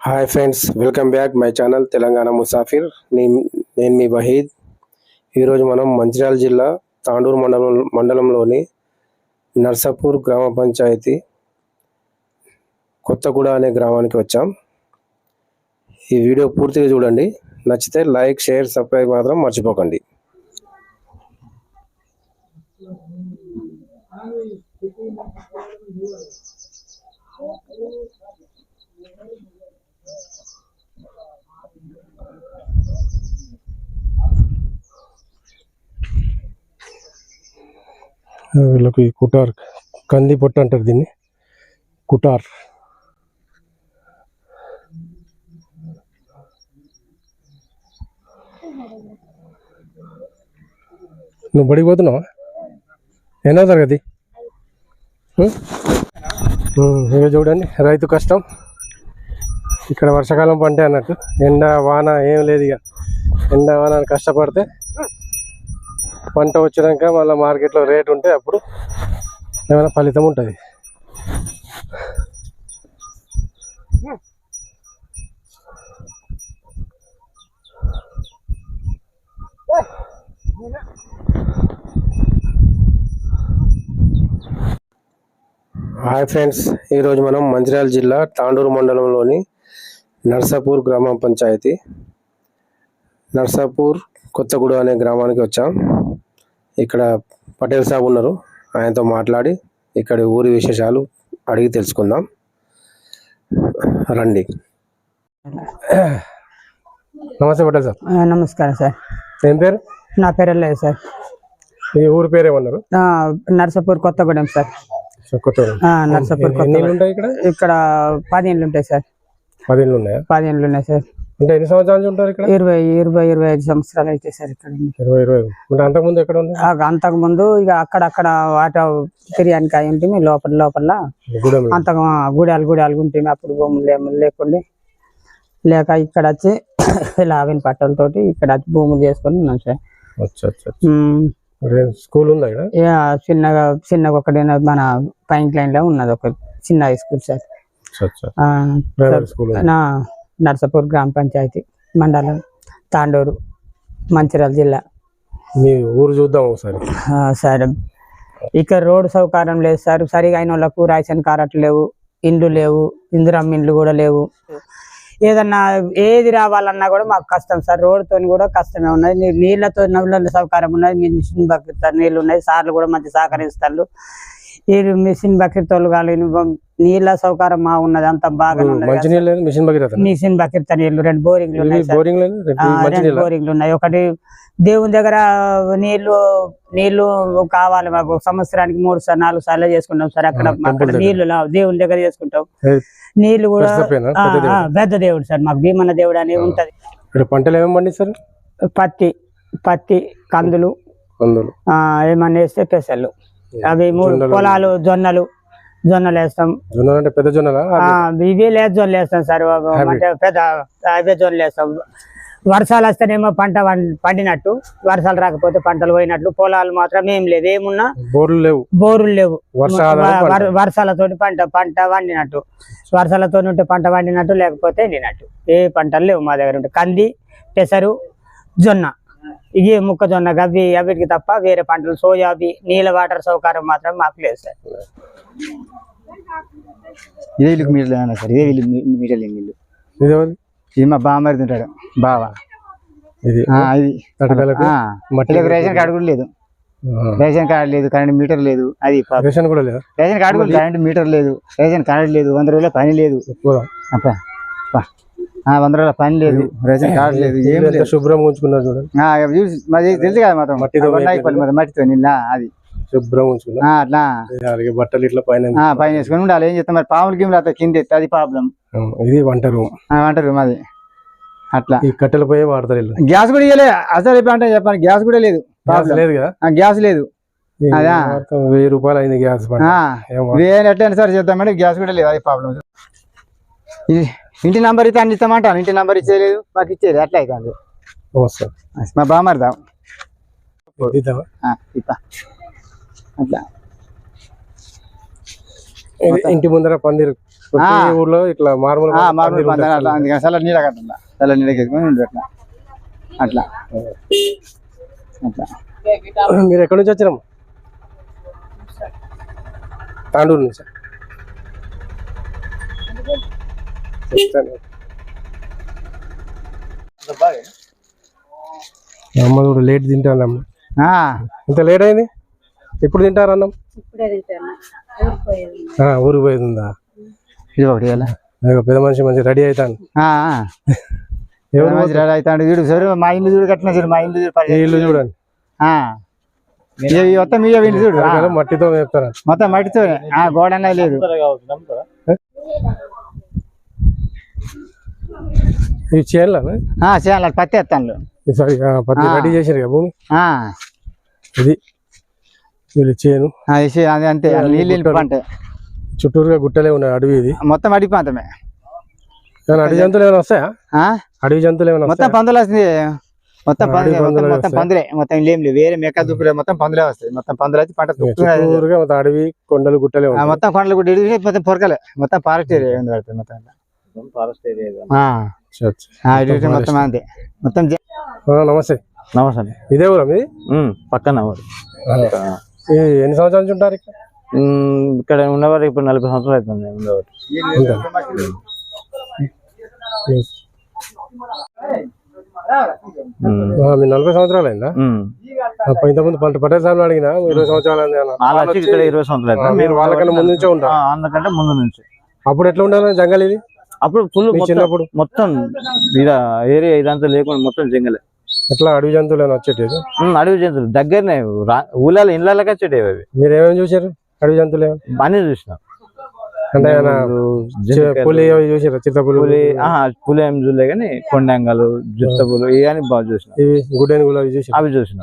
Hi friends welcome back my channel Telangana Musafir నేను నేను మీ వహీద్ ఈరోజు మనం మంచిర్యాల జిల్లా తాండూరు మండలం మండలంలోని నర్సాపూర్ గ్రామ పంచాయతీ కొత్తగూడ అనే గ్రామానికి వచ్చాం. ఈ వీడియో పూర్తిగా చూడండి. నచ్చితే లైక్ షేర్ సబ్స్క్రైబ్ మాత్రం మర్చిపోకండి. వీళ్ళకి కుటార్ కంది పొట్టు అంటారు దీన్ని. కుటార్. నువ్వు బడికి పోతున్నావా? ఎన్నో తరగతి? ఉం? ఇక చూడండి రైతు కష్టం. ఇక్కడ వర్షాకాలం పంటే అన్నట్టు ఎండ వాన ఏం లేదు ఇక ఎండ వాన కష్టపడితే పంట వచ్చినాక మళ్ళీ మార్కెట్లో రేట్ ఉంటే అప్పుడు ఏమైనా ఫలితం ఉంటుంది. హాయ్ ఫ్రెండ్స్ ఈరోజు మనం మంచిర్యాల జిల్లా తాండూరు మండలంలోని నర్సాపూర్ గ్రామ పంచాయతీ నర్సాపూర్ కొత్తగూడ అనే గ్రామానికి వచ్చాం. ఇక్కడ పటేల్ సాబ్ ఉన్నారు. ఆయనతో మాట్లాడి ఇక్కడ ఊరి విశేషాలు అడిగి తెలుసుకుందాం. రండి. నమస్తే పటేల్ సార్ నమస్కారం సార్. ఏం పేరు? నా పేరు లేదు సార్. మీ ఊరి పేరు ఏమన్నారు? నర్సాపూర్ కొత్తగూడెం సార్. నర్సాపూర్ ఉంటాయి ఇక్కడ? ఇక్కడ పది ఇండ్లు ఉంటాయి సార్. పది ఇళ్ళు ఉన్నాయా? పది ఇండ్లు ఉన్నాయి సార్. అంటే ఎన్ని సంవత్సరాల ఉంటారు ఇక్కడ? ఇరవై ఇరవై ఇరవై ఐదు సంవత్సరాలు అయితే సార్ ఇక్కడ ఇరవై ఇరవై. అంటే అంతకుముందు ఎక్కడ ఉంది అంతకుముందు ఇక అక్కడక్కడ ఆటో తిరిగానికి అయి ఉంటుంది లోపల లోపల అంతకు గుడాలు గుడాలు ఉంటుంది అప్పుడు భూములు ఏమి లేకుండా. లేక ఇక్కడ వచ్చి లావిన పట్టలతోటి ఇక్కడ వచ్చి భూములు చేసుకొని ఉన్నాం సార్. స్కూల్ ఉందా చిన్నగా చిన్నగా ఒకటి మన పైంక్ లైన్లో ఉన్నది ఒక చిన్న హై స్కూల్ సార్. నర్సాపూర్ గ్రామ పంచాయతీ మండలం తాండూరు మంచిర్యాల జిల్లా. మీ ఊరు చూద్దాం ఒకసారి. సార్. ఇక్కడ రోడ్డు సౌకర్యం లేదు సార్. సరిగా అయిన వాళ్ళకు రేషన్ కార్డులు లేవు ఇండ్లు లేవు ఇందిరమ్మ ఇండ్లు కూడా లేవు. ఏదన్నా ఏది రావాలన్నా కూడా మాకు కష్టం సార్. రోడ్డుతో కూడా కష్టమే ఉన్నది. నీళ్ళతో నవ్వుల సౌకర్యం ఉన్నది. మీ మిషన్ బకెట్ నీళ్ళు ఉన్నాయి సార్లు కూడా మంచి సహకరిస్తారు. ఈ మిషన్ బకెట్ తోలు కానీ నీళ్ళ సౌకర్యం మా ఉన్నది అంత బాగా మిషన్ బకెట్ నీళ్ళు రెండు బోరింగ్లు సార్. రెండు బోరింగ్లు ఉన్నాయి. ఒకటి దేవుని దగ్గర నీళ్ళు నీళ్ళు కావాలి మాకు. సంవత్సరానికి మూడు సార్లు నాలుగు సార్లు చేసుకుంటాం సార్. అక్కడ. నీళ్ళు దేవుని దగ్గర చేసుకుంటాం. నీళ్ళు కూడా పెద్ద దేవుడు. సార్ మాకు. భీమన్న దేవుడు అనేది ఉంటది. పంటలు ఏమేమి పండిస్తారు? పత్తి పత్తి కందులు ఏమన్నా వేస్తే పెసలు అవి మూడు. పొలాలు జొన్నలు. జొన్నలు వేస్తాం. జొన్నలు అంటే పెద్ద జొన్నలా? ఇవి లేదు జొన్నలు వేస్తాం సార్ అంటే పెద్ద అవే జొన్నలు వేస్తాం. వర్షాలు వస్తేనేమో పంట పండినట్టు. వర్షాలు రాకపోతే పంటలు పోయినట్లు. పొలాలు మాత్రం ఏం లేదు ఏమున్నా బోర్లు లేవు. బోరులు లేవు. వర్షాధారం వ- పంట. వర్- వర్షాలతోటి పంట పంట వండినట్టు వర్షాలతో ఉంటే పంట వండినట్టు లేకపోతే ఎండినట్టు. ఏ పంటలు లేవు మా దగ్గర ఉంటే. కంది పెసరు జొన్న. ఇవి మొక్కజొన్న గవ్వి అవిటికి తప్ప వేరే పంటలు. సోయాబీ నీళ్ళ వాటర్ సౌకర్యం మాత్రం మాకు లేదు సార్. ఇదే ఇల్లుకి మీటర్లు ఏమన్నా సార్? ఇదే ఇల్లు మీ- మీటర్లు ఇల్లు ఇది ఎవరిది? ఇది మా బామ్మరి తింటాడు బావ. ఇది రేషన్ కార్డు కూడా లేదు. రేషన్ కార్డు లేదు కరెంట్ మీటర్ లేదు అది. రేషన్ కూడా లేదా? రేషన్ కార్డు కూడా కరెంట్ మీటర్ లేదు రేషన్ కార్డు లేదు వంద రోజుల పని లేదు. వంద రోజుల పని లేదు రేషన్ కార్డు లేదు ఏం ఇల్లు శుభ్రంగా ఉంచుకున్నారు చూడండి. మరి తెలుసు కదా మాత్రం. మట్టితో మరి మట్టితో నిన్న అది. ఆ, అట్లా. అలాగే బట్టలు ఇట్లా పైన పైన వేసుకొని ఉండాలి. ఏం చేస్తాం మరి? పాములు గిమ్లు అట్లా కింద అది ప్రాబ్లం ఇది వంట రూమ్. అంటారు మాది అట్లా. ఈ కట్టెల పోయే వాడతారు గ్యాస్ కూడా ఇవ్వలే అసలు అంటే చెప్పాను గ్యాస్ కూడా లేదు. లేదు కదా? గ్యాస్ లేదు. అదా? వెయ్యి రూపాయలు అయింది గ్యాస్ వేరే ఎట్లా సార్ చేద్దామంటే గ్యాస్ కూడా లేదు. అది ప్రాబ్లం ఇంటి నంబర్ ఇస్తే అన్ని ఇస్తామంటాను ఇంటి నంబర్ ఇచ్చేయలేదు. మాకు ఇచ్చేది అట్లా వస్తుంది. మా బామ్మరిదా ఇద్దామా? అట్లా. ఇంటి ముందర పందిరు. ఊర్లో ఇట్లా మార్మల్ ఆ, మామూలు పందాలు అట్లా. అందుకని చల్ల నీడ కట్టండి చల్ల నీడకి ఎత్తుకొని ఉండు అట్లా. అట్లా. అట్లా. మీరు ఎక్కడి నుంచి వచ్చినాము తాండూరు నుంచి. అమ్మ కూడా లేట్ తింటాను అమ్మ ఆ, ఇంత లేట్ అయింది? ఎప్పుడు తింటారు అన్నం? ఆ, ఊరికి పోయేది. ఉందా ఇది ఒకటి పెద్ద మనిషి మంచి రెడీ అవుతాను రెడీ అవుతాడు వీడు సరే మా ఇల్లు చూడు కట్టిన చూడు మా ఇల్లు చూడు చూడండి. మొత్తం చూడు. మట్టితో చెప్తాను మొత్తం మట్టితో. లేదు. ఇవి చేయాలా పత్తి ఎత్తాను ఈసారి ఆ, పత్తి రెడీ చేసారు కదా భూమి? ఆ, ఇది. వీళ్ళు చేను అంతే నీళ్ళు పంట చుట్టూరుగా గుట్టలే ఉన్నాయి అడవి ఇది. మొత్తం అడిగి ప్రాంతమే అడవి జంతువులు ఏమైనా వస్తాయా? ఆ? అడవి జంతువులు ఏమైనా మొత్తం పందులు వస్తుంది మొత్తం పందులే అడవి మొత్తం పందులే మొత్తం ఏం లేదు వేరే మెక్క దుప్పులే మొత్తం పందులే వస్తాయి. మొత్తం పందులు వచ్చి పంట మొత్తం అడవి కొండలు గుట్టలే మొత్తం కొండలు కూడా ఇడిగి మొత్తం పొరకలే. మొత్తం ఫారెస్ట్ ఏరియా ఉంది పడుతుంది మొత్తం ఇడిగి మొత్తం అంతే. మొత్తం నమస్తే. నమస్తే ఇదే ఊరా మీది? పక్కన ఊరు. ఎన్ని సంవత్సరాల నుంచి ఉంటారు ఇక్కడ? ఇక్కడ ఉన్నవారు ఇప్పుడు నలభై సంవత్సరాలు అవుతుంది మీ నలభై సంవత్సరాలు అయిందా. ఇంతకుముందు పంట పటేల్ సార్లు అడిగినా ఇరవై సంవత్సరాలు అయింది ఇక్కడ ఇరవై సంవత్సరాలు మీరు వాళ్ళకన్నా ముందు నుంచే ఉంటారు. అందుకంటే ముందు నుంచి. అప్పుడు ఎట్లా ఉండాలి జంగల్ ఇది? అప్పుడు ఫుల్ చిన్నప్పుడు. మొత్తం ఇద ఏరియా ఇదంతా లేకుండా మొత్తం జంగలే. ఎట్లా అడవి జంతువులు ఏమైనా వచ్చేటివి అడవి జంతువులు. దగ్గరనే ఊళ్ళలో ఇళ్ళకి వచ్చేటివి అవి. మీరు ఏమేమి చూసారు అడవి జంతువులు అన్ని చూసిన. అంటే పులి చూసారా చిత్తపులి పులి పులి ఏం చూడలే కానీ కొండంగలు జుత్తపులు ఇవన్నీ బాగా చూసిన. ఇవి గుడ్డెనుగులు అవి చూసారు అవి చూసిన.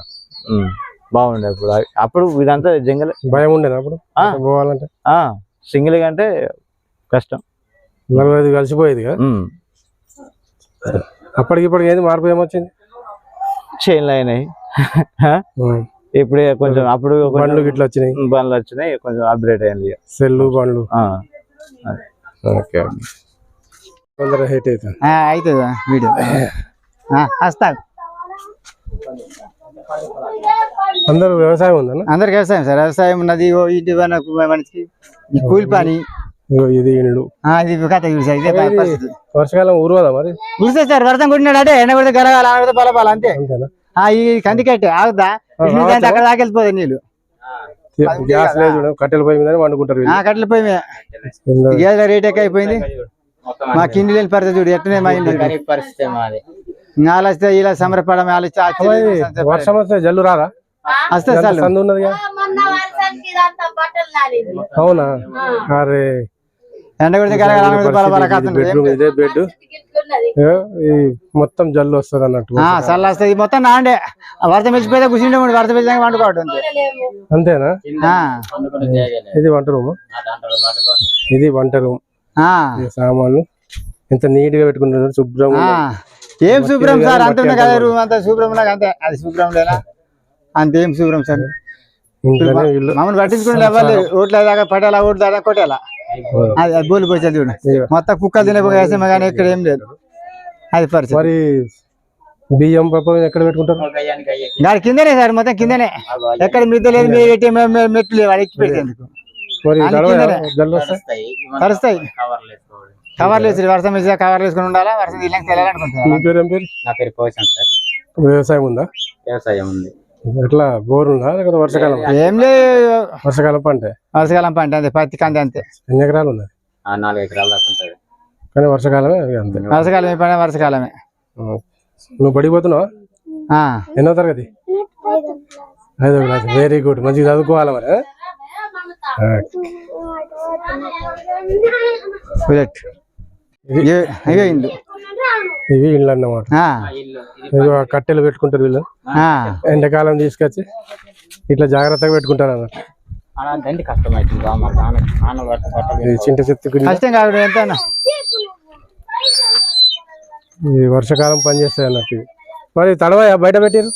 బాగుండే అప్పుడు. అప్పుడు ఇదంతా జంగలే. భయం ఉండేనా అప్పుడు. పోవాలంటే? ఆ సింగిల్ కంటే కష్టం. నలభై ఐదు కలిసిపోయేది. అప్పటికి ఇప్పటికి ఏది? మార్పు ఏమొచ్చింది? చైన్లు అయినాయి. ఉం. ఇప్పుడే కొంచెం అప్పుడు కొంచెం బండ్లు గిట్ల వచ్చినాయి. బండ్లు వచ్చినాయి కొంచెం అప్గ్రేడ్ అయింది. సెల్లు బండ్లు. ఆ. ఓకే. హైట్ అవుతుంది. వీడియో? వస్తా అందరూ వ్యవసాయం ఉందన్న అందరికి వ్యవసాయం సార్. వ్యవసాయం ఉన్నది ఓ ఇంటి ఈ కూలి పని. ఇది ఇండ్లు వర్షాకాలం ఊరువదా మరి? చూస్తే సార్ వర్షం కొట్టినాడు అంటే ఎండ కొడితే గలగాలి ఆడ కొడితే బలపాలి అంతే. ఈ కందికట్టే ఆగుదా అక్కడ దాకెళ్ళిపోతాయి నీళ్ళు. గ్యాస్ లేదు కట్టెల పొయ్యి మీద వండుకుంటారు కట్టెల పోయి మీద. గ్యాస్ రేట్ ఎక్కువ అయిపోయింది. మా కిండి లేని పరిస్థితి చూడు ఎట్టనే మా ఇల్లు పరిస్థితి మాది. ఇలా సమరపడం అమ్మాయి, వర్షం వస్తే జల్లు రాదా? వస్తే సందు ఉన్నది అవునా? అరే. ఇదే. బెడ్ మొత్తం జల్లు వస్తుంది అన్నట్టు. చల్ల వస్తుంది. మొత్తం నాండే. వర్షం వెళ్ళిపోతే కూర్చుంటే వర్షం వెళ్ళాక వండుకోవడం అంతేనా? ఆ, ఇది వంట రూమ్? ఇది వంట రూమ్. సామాన్లు. ఎంత నీట్గా పెట్టుకుంటున్నారు. ఉన్నది. ఏం శుభ్రం సార్? అంత కదా రూమ్ అంతా శుభ్రం లాగా అంతే. అది శుభ్రం లేదా? అంతేం శుభ్రం సార్? మమ్మల్ని పట్టించుకుంటే ఎవరు ఓట్ల దాకా పట్టాలా ఓట్లు దాకా కొట్టాలా. అది బోలు పోసేది చూడు. మొత్తం కుక్కలు తినపోయి వేసాము కానీ ఇక్కడ ఏం లేదు. అది పరిస్థితి. మరి బియ్యం పప్పు ఎక్కడ పెట్టుకుంటారు? దాని కిందనే సార్ మొత్తం కిందనే. ఎక్కడ మిద్ద లేదు మెట్లు లేవు అది ఎక్కి పెట్టేందుకు తరుస్తాయి. కవర్లు వేసి వర్షం వేసి కవర్లు వేసుకుని ఉండాలా? వర్షం తీయలేక మీ తెలియాలనుకుంటున్నా పేరు ఏం పేరు? నా పేరు పోసాం సార్. వ్యవసాయం ఉందా? వ్యవసాయం ఉంది. ఎట్లా? బోర్ ఉందా లేకపోతే వర్షాకాలం? ఏం లేదు. వర్షాకాలం పంట? వర్షకాలం పంట అంతే పత్తి కంది అంతే. ఎన్ని ఎకరాలు ఉన్నది ఆ నాలుగు ఎకరాల దాకా ఉంటుంది. కానీ వర్షాకాలమే అంతే. వర్షకాలం ఏ పని వర్షకాలమే. నువ్వు బడికి పోతున్నావా ఆ, ఎన్నో తరగతి? ఐదో క్లాస్. వెరీ గుడ్ మంచిగా చదువుకోవాలి మరి. బుల్లెట్ ఇవే ఇల్లు ఇవి ఇళ్ళు అన్నమాట. కట్టెలు పెట్టుకుంటారు వీళ్ళు. ఆ. ఎండాకాలం తీసుకొచ్చి ఇట్లా జాగ్రత్తగా పెట్టుకుంటారు అన్నమాట. చింత ఇది వర్షాకాలం పనిచేస్తాయి అన్నట్టు. మరి తడవయా? బయట పెట్టారు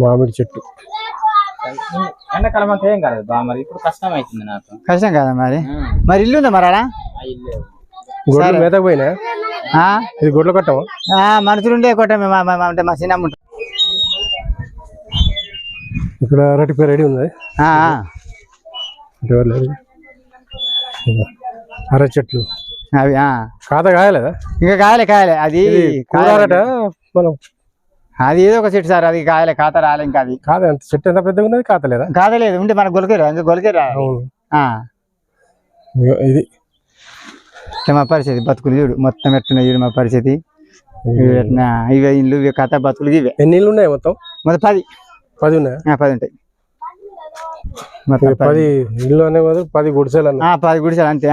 మామిడి చెట్టు. ఎండాకాలం అంతా ఏం కాదు బా మరి ఇప్పుడు కష్టం అవుతుంది నాకు. కష్టం కదా మరి? మరి ఇల్లు ఉందా మరి ఇల్లు గొడ్లు మేతకు పోయినా? ఇది గొడ్ల కట్టమా? ఆ, మనుషులు ఉండే కొట్టమే మా- అంటే చిన్నమ్మ. ఉంటుంది. ఇక్కడ అరటి పేరు రెడీ ఉంది. అరటి చెట్లు. అవి ఆ. ఖాతా కాయలేదా? ఇంకా కాయలే కాయలే. అది కూరారట మనం అది ఏదో ఒక చెట్టు సార్ అది కాయలే ఖాతా రాలే ఇంకా అది. కాదు ఎంత? చెట్టు ఎంత పెద్దగా ఉన్నది? ఖాతా లేదా? ఖాతా లేదు ఉంటే మన గొలకేరా ఇంకా గొలకేరా ఇది. మా పరిస్థితి బతుకులు చూడు. మొత్తం ఎట్టున్నాయి చూడు మా పరిస్థితి. ఇవి. ఇల్లు ఇవి కథ బతుకులు ఇవే. ఎన్ని ఇళ్ళు ఉన్నాయి మొత్తం? మొత్తం పది. పది ఉన్నాయా? పది ఉంటాయి. పది ఇల్లు అనే పది గుడిసెలు పది గుడిసెలు అంతే.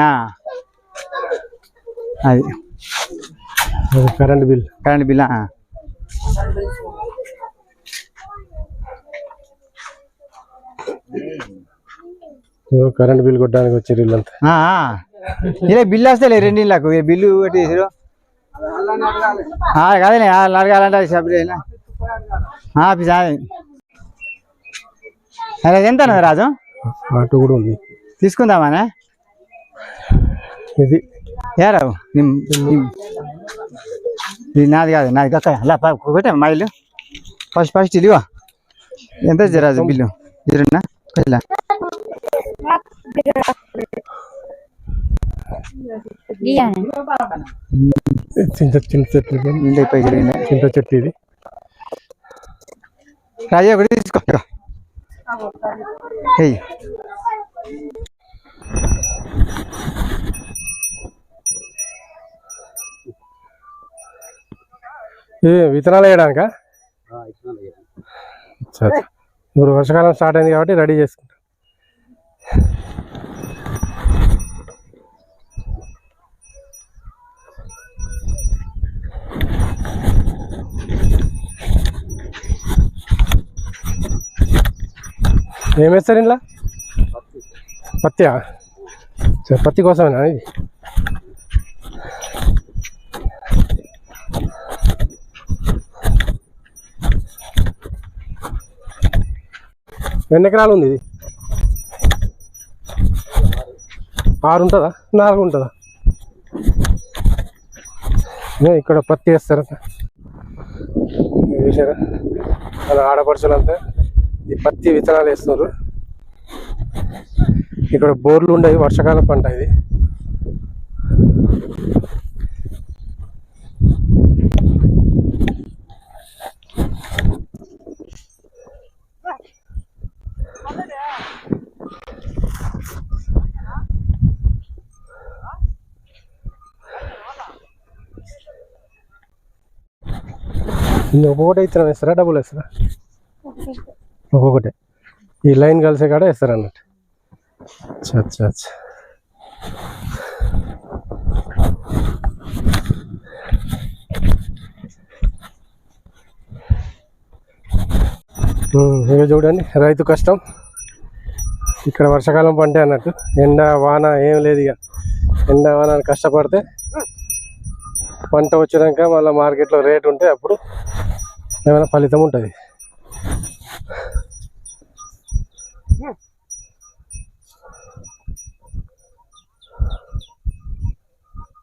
అది. Current bill. Current bill current bill కొట్టడానికి వచ్చారు ఇల్లంతా. ఇలా బిల్లు వస్తలే రెండు ఇళ్ళకు ఈ బిల్లు పెట్టేసారు వాళ్ళు అడగాలంటే సపరేట్ ఆఫీస్ అదే ఎంత రాజు? ఆటో కూడా ఉంది. తీసుకుందామానే? ఇది. ఏరావు ఇది నాది కాదు నాది కక్క అలా పెట్టా మా ఇల్లు. ఫస్ట్ ఫస్ట్ ఇల్లు ఎంత రాజు బిల్లు? జీరోనా ఇలా చింత చింత చెట్లు ఇది. చింత చెట్టు ఇది. రాజా ఒకటి తీసుకో. విత్తనాలు వేయడానికా? మూడు ఇప్పుడు వర్షాకాలం స్టార్ట్ అయింది కాబట్టి రెడీ చేసుకుంటాం. ఏం వేస్తారు ఇంట్లో? పత్తియా సరే పత్తి కోసమేనా ఇది? ఎన్ని ఎకరాలు ఉంది ఇది? ఆరు ఉంటుందా? నాలుగు ఉంటుందా? ఇక్కడ పత్తి వేస్తారు. చూసారా? అలా ఆడపడుచులంతా పత్తి విత్తనాలు వేస్తున్నారు. ఇక్కడ బోర్లు ఉండేవి వర్షాకాలం పంట ఇది. ఇది ఒక్కొక్కటి ఇత్తనం వేస్తారా? డబ్బులు వేస్తారా? ఒక్కొక్కటే ఈ లైన్ కలిసే కాడ వేస్తారు అన్నట్టు అచ్చా అచ్చా అచ్చా ఇక చూడండి రైతు కష్టం. ఇక్కడ వర్షాకాలం పంటే అన్నట్టు. ఎండ వాన ఏం లేదు ఇక ఎండ వాన కష్టపడితే పంట వచ్చినాక మళ్ళీ మార్కెట్లో రేట్ ఉంటే అప్పుడు ఏమైనా ఫలితం ఉంటుంది.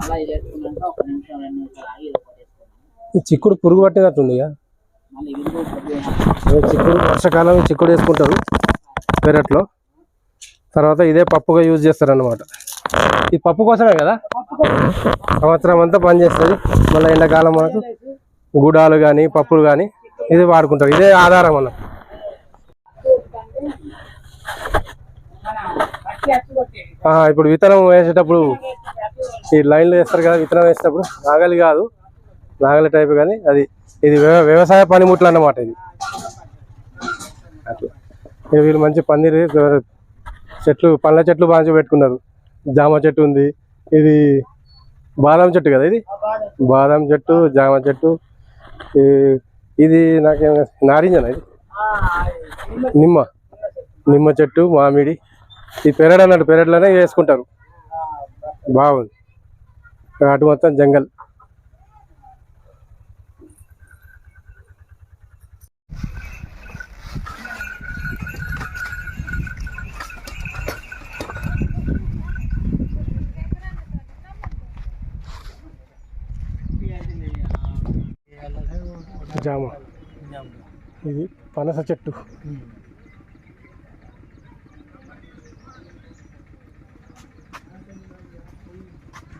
మళ్ళీ ఇది వేసుకున్నాక ఒక నిమిషం రెండు నిమిషాలు ఆగి ఇది ఒకటి వేసుకోవాలి. ఈ చిక్కుడు పురుగు పట్టినట్టుంది ఇక చిక్కుడు వర్షాకాలం చిక్కుడు వేసుకుంటారు పెరట్లో. తర్వాత ఇదే పప్పుగా యూజ్ చేస్తారు అన్నమాట ఈ పప్పు కోసమే కదా? సంవత్సరం అంతా పనిచేస్తుంది మళ్ళీ ఎండాకాలం మనకు గుడాలు కానీ పప్పులు కానీ ఇది వాడుకుంటారు. ఇదే ఆధారం అన్న. ఇప్పుడు విత్తనం వేసేటప్పుడు ఈ లైన్లు వేస్తారు కదా విత్తనం వేసేటప్పుడు నాగలి కాదు. నాగలి టైప్ కానీ అది ఇది వ్యవసాయ పనిముట్లు అన్నమాట ఇది. అట్లా. వీళ్ళు మంచి పన్నీర్ చెట్లు పండ్ల చెట్లు బాగా పెట్టుకున్నారు. జామ చెట్టు ఉంది. ఇది బాదం చెట్టు కదా ఇది? బాదం చెట్టు జామ చెట్టు. ఈ- ఇది నాకేం నారింజనా ఇది? నిమ్మ. నిమ్మ చెట్టు మామిడి. ఈ పెరడు అన్నట్టు పెరడులోనే వేసుకుంటారు. బాగుంది. అటు మొత్తం జంగల్. జామ. ఇది పనస చెట్టు.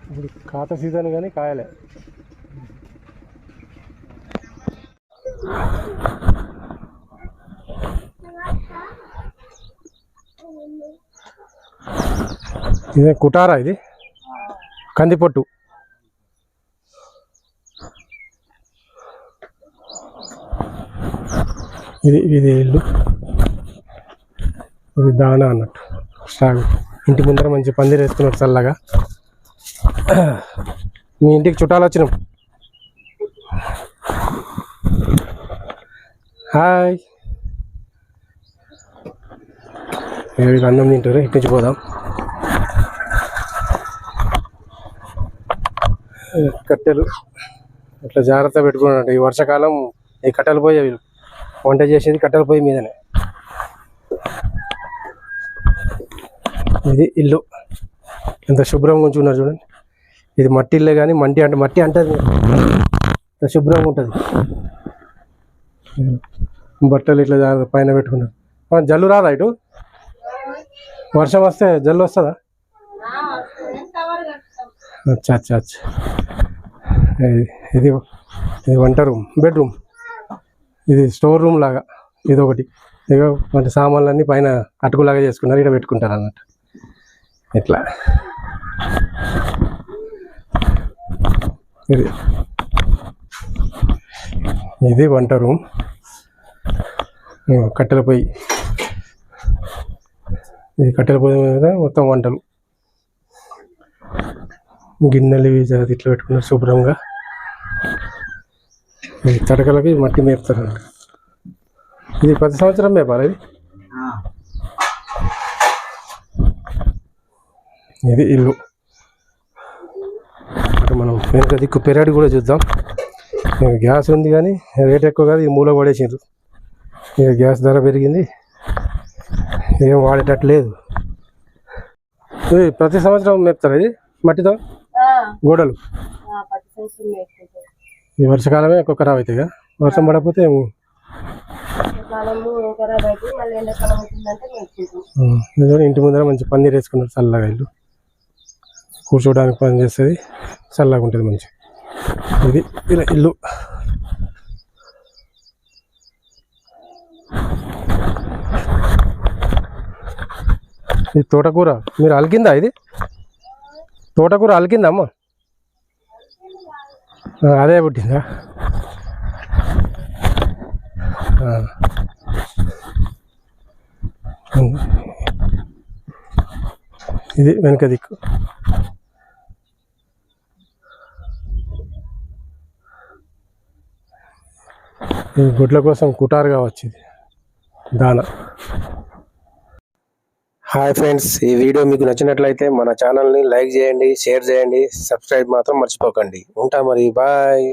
ఇప్పుడు కాత సీజన్ కానీ కాయలే. ఇదే కుటారా ఇది? కందిపొట్టు. ఇది ఇది ఇల్లు. ఇది దానా అన్నట్టు. సాగు. ఇంటి ముందర మంచి పందిరి వేసుకున్నారు చల్లగా. మీ ఇంటికి చుట్టాలు వచ్చినాం. హాయ్. వీళ్ళకి అన్నం తింటారు ఇటు నుంచి పోదాం. కట్టెలు. ఇట్లా జాగ్రత్త పెట్టుకున్నట్టు ఈ వర్షాకాలం ఈ కట్టెలు పోయే వీళ్ళు. వంట చేసేది కట్టెల పొయ్యి మీదనే. ఇది ఇల్లు. ఎంత శుభ్రంగా ఉంచుకున్నారు చూడండి. ఇది మట్టి ఇల్లే కానీ మట్టి అంటే మట్టి అంటది. ఎంత శుభ్రంగా ఉంటుంది. బట్టలు ఇట్లా జాగ్రత్త పైన పెట్టుకున్నారు. జల్లు రాదా ఇటు? వర్షం వస్తే జల్లు వస్తుందా? అచ్చా అచ్చా అచ్చా. ఇది- ఇది ఇది వంట రూమ్ బెడ్రూమ్. ఇది స్టోర్ రూమ్ లాగా ఇది ఒకటి ఇక మన సామాన్లన్నీ పైన అటుకులాగా చేసుకున్నారు ఇక్కడ పెట్టుకుంటారు అన్నట్టు ఇట్లా. ఇది. ఇది వంట రూమ్. కట్టెల పొయ్యి. ఇది కట్టెల పొయ్యి మీద మొత్తం వంటలు. గిన్నెలు ఇట్లా పెట్టుకున్నారు శుభ్రంగా. ఈ తడకలకి మట్టి మేపుతారు అన్నమాట. ఇది ప్రతి సంవత్సరం మేపాలి ఇది? ఇది ఇల్లు. మనం వెనుక దిక్కు పెరడు కూడా చూద్దాం. ఇక గ్యాస్ ఉంది కానీ రేట్ ఎక్కువ కాదు ఈ మూల పడేసిండ్రు. ఇక గ్యాస్ ధర పెరిగింది. ఏం వాడేటట్టు లేదు. ఇది ప్రతి సంవత్సరం మేపుతారు ఇది? మట్టితో? గోడలు? ఈ వర్షాకాలమే ఎక్కువ ఖరాబ్ అవుతాయి కదా? వర్షం పడకపోతే ఇంటి ముందర మంచి పందిరి వేసుకున్నారు చల్లగా ఇల్లు కూర్చోడానికి పని చేస్తుంది చల్లగా ఉంటుంది మంచి ఇది ఇలా ఇల్లు. ఇది తోటకూర. మీరు అలికిందా ఇది? తోటకూర అలికిందా అమ్మ? అదే పుట్టిందా? ఇది వెనక దిక్కు. గుడ్ల కోసం కుటారుగా వచ్చింది. దాన. హాయ్ ఫ్రెండ్స్ ఈ వీడియో మీకు నచ్చినట్లయితే మన ఛానల్ని లైక్ చేయండి షేర్ చేయండి సబ్స్క్రైబ్ మాత్రం మర్చిపోకండి. ఉంటా మరి బాయ్.